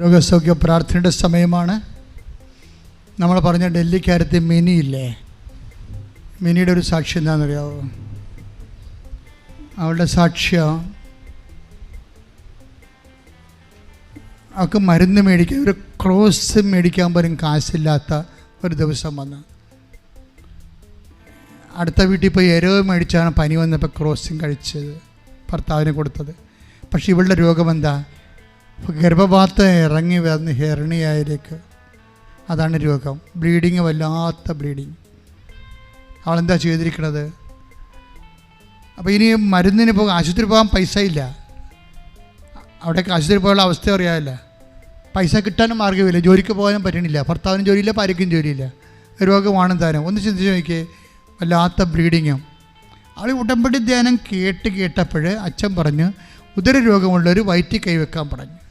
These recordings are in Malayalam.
രോഗസൗഖ്യ പ്രാർത്ഥനയുടെ സമയമാണ്. നമ്മൾ പറഞ്ഞ ഡൽഹിക്കാരത്ത് മിനി ഇല്ലേ? മിനിയുടെ ഒരു സാക്ഷി എന്താണെന്നറിയാവോ? അവളുടെ സാക്ഷ്യം അവൾക്ക് മരുന്ന് മേടിക്കാൻ ഒരു ക്രോസ് മേടിക്കാൻ പോലും കാശില്ലാത്ത ഒരു ദിവസം വന്ന്. അടുത്ത വീട്ടിൽ പോയി എരവ് മേടിച്ചാണ് പനി വന്നപ്പോൾ ക്രോസും കഴിച്ചത് ഭർത്താവിന് കൊടുത്തത്. പക്ഷേ ഇവളുടെ രോഗം എന്താ? ഗർഭപാത്രം ഇറങ്ങി വന്ന് ഹെർണിയായിലേക്ക്. അതാണ് രോഗം. ബ്ലീഡിങ് വല്ലാത്ത ബ്ലീഡിങ്. അവളെന്താ ചെയ്തിരിക്കണത്? അപ്പോൾ ഇനി മരുന്നിന് പോകാൻ ആശുപത്രി പോകാൻ പൈസ ഇല്ല അവിടേക്ക് ആശുപത്രി പോകാനുള്ള അവസ്ഥ അറിയാമല്ല പൈസ കിട്ടാനും മാർഗമില്ല. ജോലിക്ക് പോകാനും പറ്റണില്ല. ഭർത്താവിനും ജോലിയില്ല ഭാര്യയ്ക്കും ജോലിയില്ല. രോഗമാണ് താനും ഒന്ന് ചിന്തിച്ച് നോക്കിയേ. വല്ലാത്ത ബ്ലീഡിങ്ങും അവൾ ഉടമ്പടി ധ്യാനം കേട്ട് കേട്ടപ്പോൾ അച്ഛൻ പറഞ്ഞു ഉദര രോഗമുള്ളവർ വയറ്റി കൈവെക്കാൻ പറഞ്ഞു.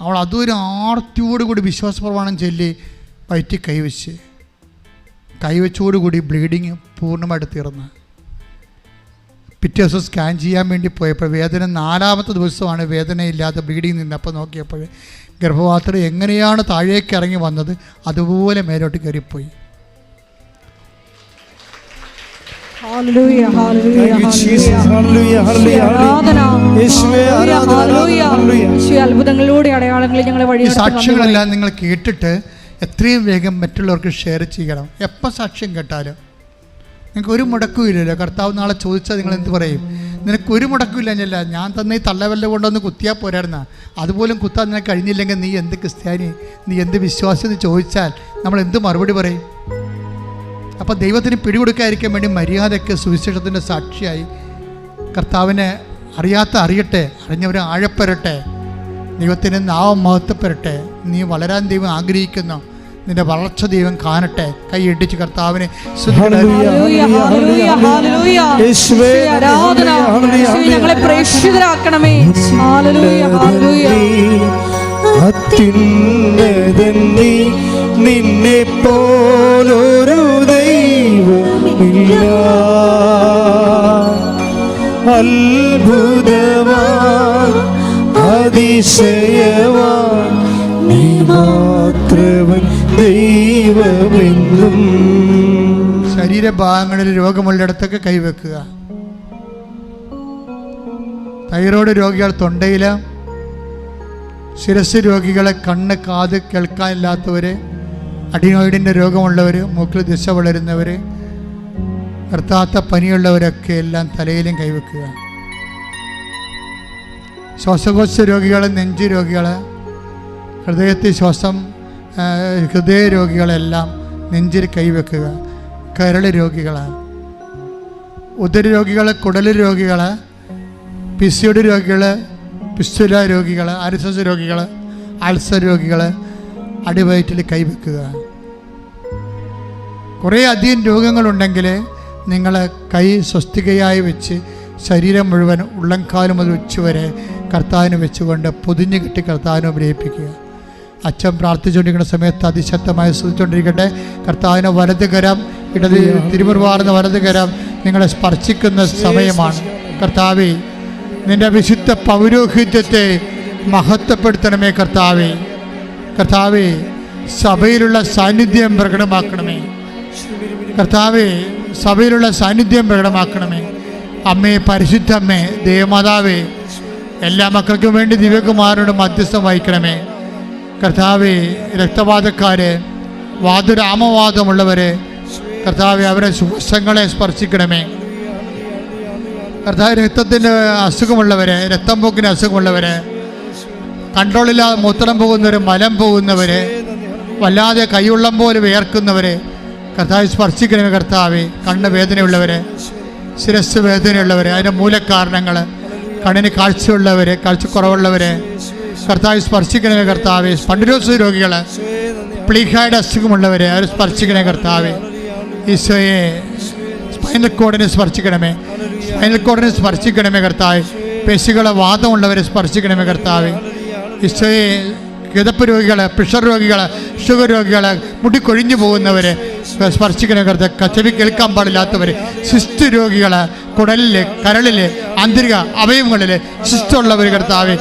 അവൾ അതൊരു ആർത്തിയോടുകൂടി വിശ്വാസപ്രമാണം ചൊല്ലി വയറ്റി കൈവച്ച്. കൈവച്ചോടുകൂടി ബ്ലീഡിങ് പൂർണമായിട്ട് തീർന്ന്. പിറ്റേ ദിവസം സ്കാൻ ചെയ്യാൻ വേണ്ടി പോയപ്പോൾ വേദന നാലാമത്തെ ദിവസമാണ് വേദനയില്ലാത്ത ബ്ലീഡിങ് നിന്നപ്പോൾ നോക്കിയപ്പോൾ ഗർഭപാത്രം എങ്ങനെയാണ് താഴേക്ക് ഇറങ്ങി വന്നത് അതുപോലെ മേലോട്ട് കയറിപ്പോയി. അത്ഭുതങ്ങളിലൂടെ അടയാളങ്ങളിൽ ഞങ്ങളെ വഴി സാക്ഷ്യങ്ങളെല്ലാം നിങ്ങൾ കേട്ടിട്ട് എത്രയും വേഗം മറ്റുള്ളവർക്ക് ഷെയർ ചെയ്യണം. എപ്പോൾ സാക്ഷ്യം കേട്ടാലും? നിങ്ങൾക്ക് ഒരു മുടക്കും ഇല്ലല്ലോ. കർത്താവ് നാളെ ചോദിച്ചാൽ നിങ്ങൾ എന്ത് പറയും? നിനക്ക് ഒരു മുടക്കും എന്നല്ല ഞാൻ തന്നെ ഈ തള്ളവല്ല കൊണ്ടൊന്ന് കുത്തിയാൽ പോരായിരുന്ന. അതുപോലും കുത്താൻ നിനക്ക് കഴിഞ്ഞില്ലെങ്കിൽ നീ എന്ത് ക്രിസ്ത്യാനി? നീ എന്ത് വിശ്വാസം എന്ന് ചോദിച്ചാൽ നമ്മൾ എന്ത് മറുപടി പറയും? അപ്പോൾ ദൈവത്തിന് പിടികൊടുക്കാതിരിക്കാൻ വേണ്ടി മര്യാദയ്ക്ക് സുവിശേഷത്തിന്റെ സാക്ഷിയായി കർത്താവിനെ അറിയാത്ത അറിയട്ടെ അറിഞ്ഞവരെ ആഴപ്പെരട്ടെ ദൈവത്തിന് നാവം മഹത്വപ്പെരട്ടെ നീ വളരാൻ ദൈവം ആഗ്രഹിക്കുന്നു നിന്റെ വളർച്ച ദൈവം കാണട്ടെ കൈ കൈയിട്ടിച്ച് കർത്താവിനെ. പ്രേക്ഷിതരാക്കണമേ. നിന്നെ പോലൊരു അതിശയവാൻ നീ മാത്രവൻ ദൈവമെന്നും. ശരീരഭാഗങ്ങളിൽ രോഗമുള്ളിടത്തൊക്കെ കൈവെക്കുക തൈറോയ്ഡ് രോഗികൾ തൊണ്ടയിൽ ശിരസ് രോഗികളെ കണ്ണ് കാത് കേൾക്കാനില്ലാത്തവർ അഡിനോയിഡിന്റെ രോഗമുള്ളവർ മൂക്കിൽ ദിശ വളരുന്നവർ നിർത്താത്ത പനിയുള്ളവരൊക്കെ എല്ലാം തലയിലും കൈവെക്കുക. ശ്വാസകോശ രോഗികൾ നെഞ്ച് രോഗികൾ ഹൃദയത്തിൽ ശ്വാസം ഹൃദയ രോഗികളെല്ലാം നെഞ്ചിൽ കൈവെക്കുക. കരൾ രോഗികൾ ഉദര രോഗികൾ കുടൽ രോഗികൾ പിസിയുടെ രോഗികൾ പിസ്തുല രോഗികൾ അരിസസ് രോഗികൾ അൾസർ രോഗികൾ അടിവയറ്റിൽ കൈവെക്കുക. കുറേ അധികം രോഗങ്ങളുണ്ടെങ്കിൽ നിങ്ങൾ കൈ സ്വസ്തികയായി വെച്ച് ശരീരം മുഴുവൻ ഉള്ളംകാലം മുതൽ ഉച്ച വരെ കർത്താവിന് വെച്ചുകൊണ്ട് പൊതിഞ്ഞു കെട്ടി കർത്താവിനെ ഉപയോഗിപ്പിക്കുക അച്ഛൻ പ്രാർത്ഥിച്ചുകൊണ്ടിരിക്കുന്ന സമയത്ത് അതിശക്തമായി സ്തുതിച്ചുകൊണ്ടിരിക്കട്ടെ. കർത്താവിനെ വലത് കരം ഇടത് തിരുമുറുവാർന്ന വലത് കരം നിങ്ങളെ സ്പർശിക്കുന്ന സമയമാണ്. കർത്താവെ നിന്റെ വിശുദ്ധ പൗരോഹിത്യത്തെ മഹത്വപ്പെടുത്തണമേ കർത്താവെ. കർത്താവെ സഭയിലുള്ള സാന്നിധ്യം പ്രകടമാക്കണമേ. കർത്താവെ സഭയിലുള്ള സാന്നിധ്യം പ്രകടമാക്കണമേ. അമ്മേ പരിശുദ്ധ അമ്മേ ദേവമാതാവേ എല്ലാ മക്കൾക്കും വേണ്ടി ദിവ്യകുമാരോട് മധ്യസ്ഥം വഹിക്കണമേ. കർത്താവെ രക്തവാദക്കാര് വാതുരാമവാദമുള്ളവരെ കർത്താവെ അവരെ സുഖങ്ങളെ സ്പർശിക്കണമേ. കർത്താവ് രക്തത്തിന്റെ അസുഖമുള്ളവരെ രക്തം പോക്കിന് അസുഖമുള്ളവർ കൺട്രോളില്ലാതെ മൂത്രം പോകുന്നവർ മലം പോകുന്നവർ വല്ലാതെ കൈയുള്ളം പോലെ വിയർക്കുന്നവർ കർത്താവ് സ്പർശിക്കണമേ കർത്താവെ. കണ്ണ് വേദനയുള്ളവർ ശിരസ് വേദനയുള്ളവർ അതിന്റെ മൂലകാരണങ്ങൾ കണ്ണിന് കാഴ്ചയുള്ളവർ കാഴ്ചക്കുറവുള്ളവർ കർത്താവ് സ്പർശിക്കണമേ കർത്താവെ. സ്പണ്ടിരോസ് രോഗികൾ പ്ലീഹായുടെ അസുഖമുള്ളവർ അവർ സ്പർശിക്കണേ കർത്താവെ. ഈശോയെ സ്പൈനൽ കോഡിനെ സ്പർശിക്കണമേ. സ്പൈനൽ കോഡിനെ സ്പർശിക്കണമേ കർത്താവ്. പേശികളെ വാദമുള്ളവരെ സ്പർശിക്കണമേ കർത്താവ്. ഈശോയെ കിതപ്പ് രോഗികൾ പ്രഷർ രോഗികൾ ഷുഗർ രോഗികൾ മുടി കൊഴിഞ്ഞു പോകുന്നവരെ സ്പർശിക്കണ കരുത് ചെവി കേൾക്കാൻ പാടില്ലാത്തവർ സിസ്റ്റ് രോഗികൾ കുടലിൽ കരളിൽ ആന്തരിക അവയവങ്ങളിൽ സിസ്റ്റുള്ളവർ കർത്താവ്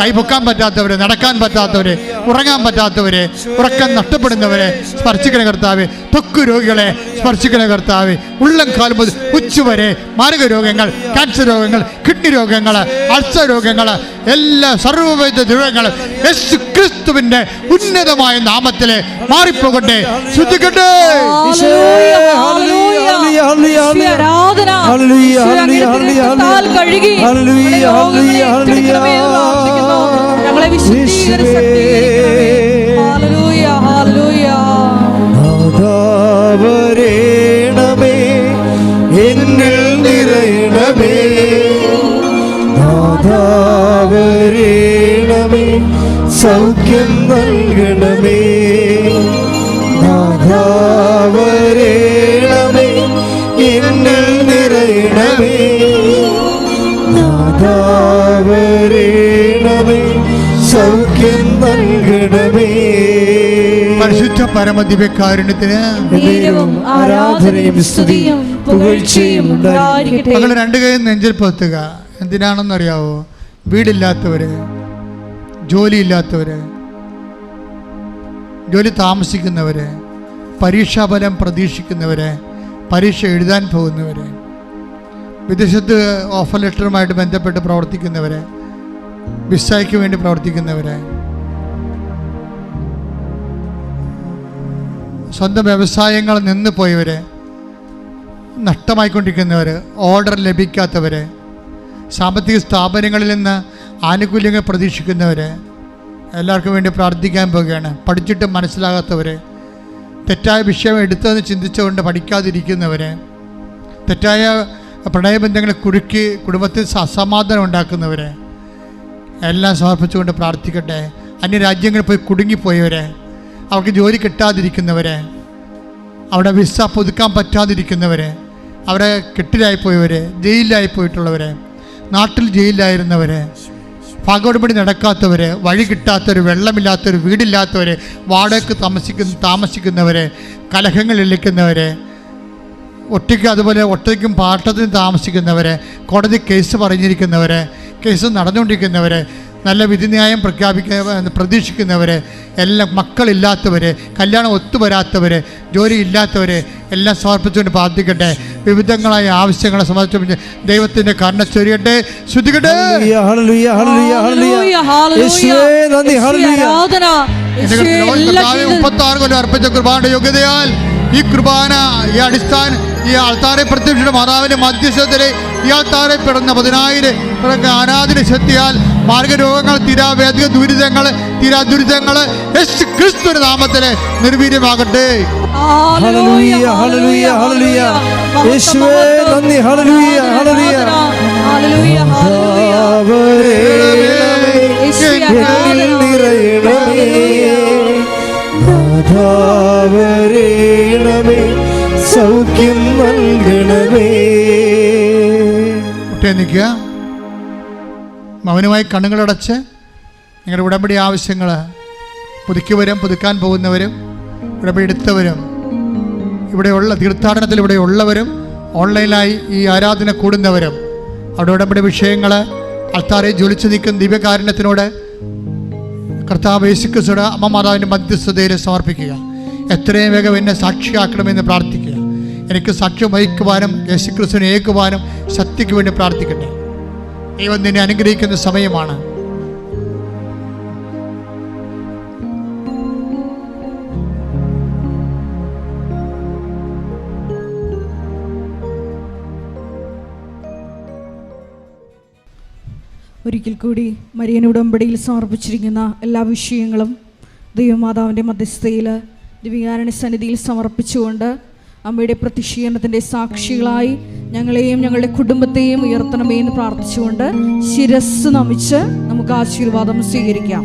കൈപൊക്കാൻ പറ്റാത്തവരെ നടക്കാൻ പറ്റാത്തവരെ ഉറങ്ങാൻ പറ്റാത്തവരെ ഉറക്കം നഷ്ടപ്പെടുന്നവരെ സ്പർശിക്കണ കർത്താവ് തൊക്ക് രോഗികളെ സ്പർശിക്കണ കർത്താവ് ഉള്ളം കാലം മുതൽ ഉച്ചുവരെ മാരക രോഗങ്ങൾ ക്യാൻസർ രോഗങ്ങൾ കിഡ്നി രോഗങ്ങൾ അൾസർ രോഗങ്ങൾ എല്ലാ സർവവിധ രോഗങ്ങളും യേശു ക്രിസ്തുവിന്റെ ഉന്നതമായ നാമത്തിൽ മാറിപ്പോകട്ടെ. ശ്രദ്ധിക്കട്ടെ. Hallelujah, hallelujah. നാഥാവരേണമേ സൗഖ്യം നൽകണമേ പരിശുദ്ധ പരമദിവ്യകാരുണ്യത്തിന് ആരാധനയും സ്തുതിയും പുകഴ്ചയും മകൾ രണ്ട് കൈയും നെഞ്ചിൽ പൊത്തുക. എന്തിനാണെന്നറിയാവോ? വീടില്ലാത്തവര് ജോലിയില്ലാത്തവര് ജോലി താമസിക്കുന്നവര് പരീക്ഷാഫലം പ്രതീക്ഷിക്കുന്നവര് പരീക്ഷ എഴുതാൻ പോകുന്നവര് വിദേശത്ത് ഓഫർ ലെറ്ററുമായിട്ട് ബന്ധപ്പെട്ട് പ്രവർത്തിക്കുന്നവരെ വിസയ്ക്ക് വേണ്ടി പ്രവർത്തിക്കുന്നവരെ സ്വന്തം വ്യവസായങ്ങൾ നിന്ന് പോയവരെ നഷ്ടമായിക്കൊണ്ടിരിക്കുന്നവർ ഓർഡർ ലഭിക്കാത്തവർ സാമ്പത്തിക സ്ഥാപനങ്ങളിൽ നിന്ന് ആനുകൂല്യങ്ങൾ പ്രതീക്ഷിക്കുന്നവർ എല്ലാവർക്കും വേണ്ടി പ്രാർത്ഥിക്കാൻ പോവുകയാണ്. പഠിച്ചിട്ട് മനസ്സിലാകാത്തവർ തെറ്റായ വിഷയം എടുത്തതെന്ന് ചിന്തിച്ചുകൊണ്ട് പഠിക്കാതിരിക്കുന്നവർ തെറ്റായ പ്രണയബന്ധങ്ങളെ കുരുക്കി കുടുംബത്തിൽ അസമാധാനം ഉണ്ടാക്കുന്നവരെ എല്ലാം സമർപ്പിച്ചുകൊണ്ട് പ്രാർത്ഥിക്കട്ടെ. അന്യരാജ്യങ്ങളിൽ പോയി കുടുങ്ങിപ്പോയവരെ അവർക്ക് ജോലി കിട്ടാതിരിക്കുന്നവരെ അവിടെ വിസ പുതുക്കാൻ പറ്റാതിരിക്കുന്നവരെ അവരെ കെട്ടിലായിപ്പോയവർ ജയിലിലായി പോയിട്ടുള്ളവരെ നാട്ടിൽ ജയിലിലായിരുന്നവർ പകോടുപടി നടക്കാത്തവർ വഴി കിട്ടാത്തവർ വെള്ളമില്ലാത്തവർ വീടില്ലാത്തവർ വാടകയ്ക്ക് താമസിക്കുന്ന താമസിക്കുന്നവരെ താമസിക്കുന്നവർ കലഹങ്ങളിലിരിക്കുന്നവർ ഒറ്റയ്ക്ക് അതുപോലെ ഒറ്റയ്ക്കും പാട്ടത്തിന് താമസിക്കുന്നവരെ കോടതി കേസ് പറഞ്ഞിരിക്കുന്നവർ കേസ് നടന്നുകൊണ്ടിരിക്കുന്നവർ നല്ല വിധിന്യായം പ്രഖ്യാപിക്ക പ്രതീക്ഷിക്കുന്നവർ എല്ലാം മക്കളില്ലാത്തവരെ കല്യാണം ഒത്തുവരാത്തവരെ ജോലി ഇല്ലാത്തവരെ എല്ലാം സമർപ്പിച്ചുകൊണ്ട് പ്രാർത്ഥിക്കട്ടെ. വിവിധങ്ങളായ ആവശ്യങ്ങളെ സമർപ്പിച്ച് ദൈവത്തിന്റെ കരുണ ചൊരിയട്ടെ. ശുദ്ധിക്കട്ടെ മുപ്പത്തി ആറ് കൊല്ലം അർപ്പിച്ച കുർബാനയുടെ യോഗ്യതയാൽ ഈ കുർബാന ഈ അടിസ്ഥാന ഈ ആൾത്താരെ പ്രത്യക്ഷയുടെ മാതാവിന്റെ മധ്യസ്ഥത്തിൽ ഈ ആൾത്താരെ പിറന്ന പതിനായിരം ആരാധന ശക്തിയാൽ മാർഗരോഗങ്ങൾ തീരാവേദിക ദുരിതങ്ങൾ തീരാ ദുരിതങ്ങൾ. യേശു ക്രിസ്തുവിന്റെ നാമത്തിൽ നിർവീര്യമാകട്ടെ. Hallelujah, hallelujah, hallelujah. യേശുവേ, നന്ദി, ഹല്ലേലൂയ, ഹല്ലേലൂയ. Hallelujah hallelujah. യേശുവേ, എന്നിൽ ആരാധന. നിറയണമേ. നാഥാവരേണമേ സൗഖ്യം നൽകണമേ. നിൽക്കുക മൗനമായി കണ്ണുകളടച്ച് നിങ്ങളുടെ ഉടമ്പടി ആവശ്യങ്ങൾ പുതുക്കിയവരും പുതുക്കാൻ പോകുന്നവരും ഉടമ്പടി എടുത്തവരും ഇവിടെയുള്ള തീർത്ഥാടനത്തിൽ ഇവിടെ ഉള്ളവരും ഓൺലൈനായി ഈ ആരാധന കൂടുന്നവരും അവിടെ ഉടമ്പടി വിഷയങ്ങൾ അൾത്താറെ ജ്വലിച്ചു നിൽക്കുന്ന ദിവ്യകാരുണ്യത്തിനോട് കർത്താവ് യേശുക്രിസ്തുയുടെ അമ്മ മാതാവിന്റെ മധ്യസ്ഥതയിൽ സമർപ്പിക്കുക. എത്രയും വേഗം എന്നെ സാക്ഷിയാക്കണമെന്ന് പ്രാർത്ഥിക്കുക. എനിക്ക് സാക്ഷ്യം വഹിക്കുവാനും യേശുക്രിസ്തുവിനെ ഏകുവാനും ശക്തിക്ക് വേണ്ടി പ്രാർത്ഥിക്കട്ടെ. ദൈവം നിന്നെ അനുഗ്രഹിക്കുന്ന സമയമാണ്. ഒരിക്കൽ കൂടി മരിയൻ ഉടമ്പടിയിൽ സമർപ്പിച്ചിരിക്കുന്ന എല്ലാ വിഷയങ്ങളും ദൈവമാതാവിന്റെ മധ്യസ്ഥയിൽ ദിവ്യാരണ സന്നിധിയിൽ സമർപ്പിച്ചുകൊണ്ട് അമ്മയുടെ പ്രതിഷീകരണത്തിന്റെ സാക്ഷികളായി ഞങ്ങളെയും ഞങ്ങളുടെ കുടുംബത്തെയും ഉയർത്തണമേ എന്ന് പ്രാർത്ഥിച്ചുകൊണ്ട് ശിരസ് നമിച്ച് നമുക്ക് ആശീർവാദം സ്വീകരിക്കാം.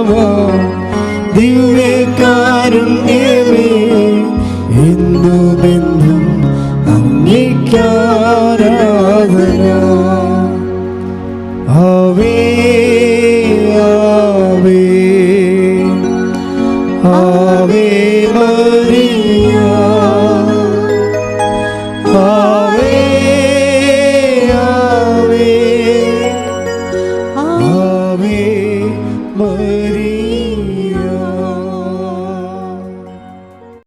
ദിവ്യകാരുണ്യമേ എന്നുമെന്നും